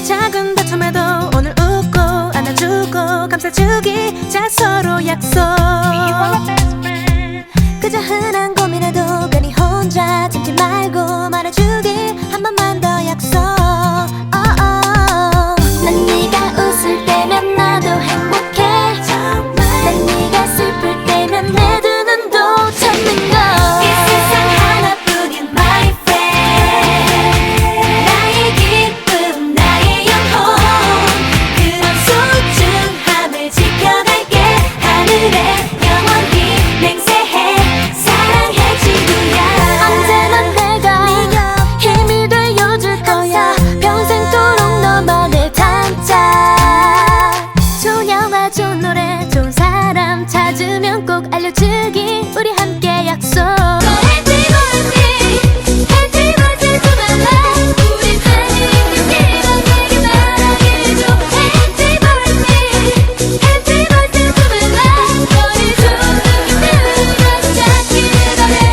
그 작은 다툼에도 오늘 웃고 안아주고 감싸주기 자 서로 약속. 그저 흔한 고민에도 괜히 혼자 참지 말고 말해주기 찾으면 꼭 알려주기. 우리